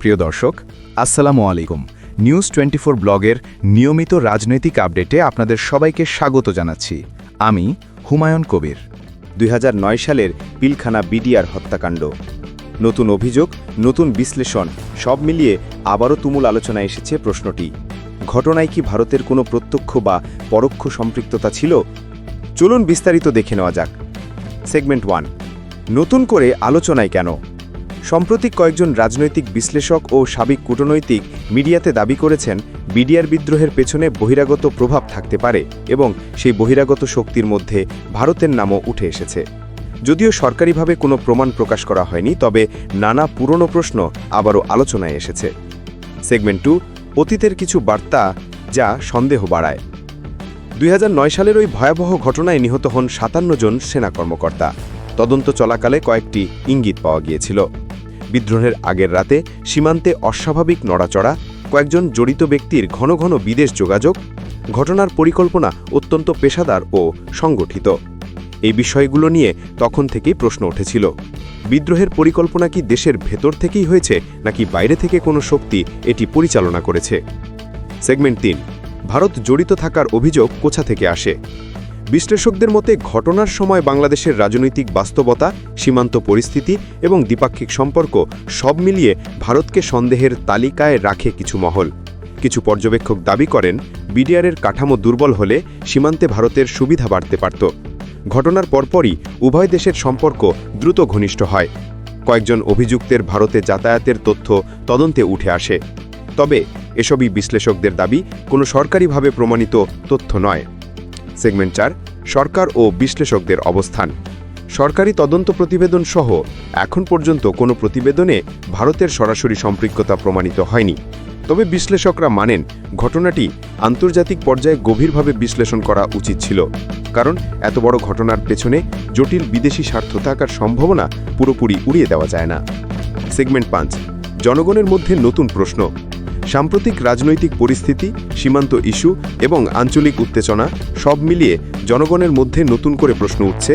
প্রিয় দর্শক, আসসালামু আলাইকুম। নিউজ টোয়েন্টি ব্লগের নিয়মিত রাজনৈতিক আপডেটে আপনাদের সবাইকে স্বাগত জানাচ্ছি। আমি হুমায়ুন কবির। দুই হাজার নয় সালের পিলখানা বিডিআর হত্যাকাণ্ড। নতুন অভিযোগ, নতুন বিশ্লেষণ, সব মিলিয়ে আবারও তুমুল আলোচনায় এসেছে প্রশ্নটি। ঘটনায় কি ভারতের কোনো প্রত্যক্ষ বা পরোক্ষ সম্পৃক্ততা ছিল? চলুন বিস্তারিত দেখে নেওয়া যাক। সেগমেন্ট ওয়ান, নতুন করে আলোচনায় কেন? সম্প্রতি কয়েকজন রাজনৈতিক বিশ্লেষক ও সাবেক কূটনৈতিক মিডিয়াতে দাবি করেছেন, বিডিআর বিদ্রোহের পেছনে বহিরাগত প্রভাব থাকতে পারে এবং সেই বহিরাগত শক্তির মধ্যে ভারতের নামও উঠে এসেছে। যদিও সরকারিভাবে কোনো প্রমাণ প্রকাশ করা হয়নি, তবে নানা পুরনো প্রশ্ন আবারও আলোচনায় এসেছে। সেগমেন্ট টু, অতীতের কিছু বার্তা যা সন্দেহ বাড়ায়। দুই হাজার নয় সালের ওই ভয়াবহ ঘটনায় নিহত হন সাতান্ন জন সেনা কর্মকর্তা। তদন্ত চলাকালে কয়েকটি ইঙ্গিত পাওয়া গিয়েছিল। বিদ্রোহের আগের রাতে সীমান্তে অস্বাভাবিক নড়াচড়া, কয়েকজন জড়িত ব্যক্তির ঘন ঘন বিদেশ যোগাযোগ, ঘটনার পরিকল্পনা অত্যন্ত পেশাদার ও সংগঠিত। এই বিষয়গুলো নিয়ে তখন থেকেই প্রশ্ন উঠেছিল। বিদ্রোহের পরিকল্পনা কি দেশের ভেতর থেকেই হয়েছে, নাকি বাইরে থেকে কোনো শক্তি এটি পরিচালনা করেছে? সেগমেন্ট তিন, ভারত জড়িত থাকার অভিযোগ কোথা থেকে আসে? বিশ্লেষকদের মতে ঘটনার সময় বাংলাদেশের রাজনৈতিক বাস্তবতা, সীমান্ত পরিস্থিতি এবং দ্বিপাক্ষিক সম্পর্ক সব মিলিয়ে ভারতকে সন্দেহের তালিকায় রাখে কিছু মহল। কিছু পর্যবেক্ষক দাবি করেন, বিডিআরের কাঠামো দুর্বল হলে সীমান্তে ভারতের সুবিধা বাড়তে পারত। ঘটনার পরপরই উভয় দেশের সম্পর্ক দ্রুত ঘনিষ্ঠ হয়। কয়েকজন অভিযুক্তের ভারতে যাতায়াতের তথ্য তদন্তে উঠে আসে। তবে এসবই বিশ্লেষকদের দাবি, কোনো সরকারিভাবে প্রমাণিত তথ্য নয়। সেগমেন্ট চার, সরকার ও বিশ্লেষকদের অবস্থান। সরকারি তদন্ত প্রতিবেদন সহ এখন পর্যন্ত কোনো প্রতিবেদনে ভারতের সরাসরি সম্পৃক্ততা প্রমাণিত হয়নি। তবে বিশ্লেষকরা মানেন, ঘটনাটি আন্তর্জাতিক পর্যায়ে গভীরভাবে বিশ্লেষণ করা উচিত ছিল। কারণ এত বড় ঘটনার পেছনে জটিল বিদেশি স্বার্থ থাকার সম্ভাবনা পুরোপুরি উড়িয়ে দেওয়া যায় না। সেগমেন্ট পাঁচ, জনগণের মধ্যে নতুন প্রশ্ন সাম্প্রতিক রাজনৈতিক পরিস্থিতি, সীমান্ত ইস্যু এবং আঞ্চলিক উত্তেজনা সব মিলিয়ে জনগণের মধ্যে নতুন করে প্রশ্ন উঠছে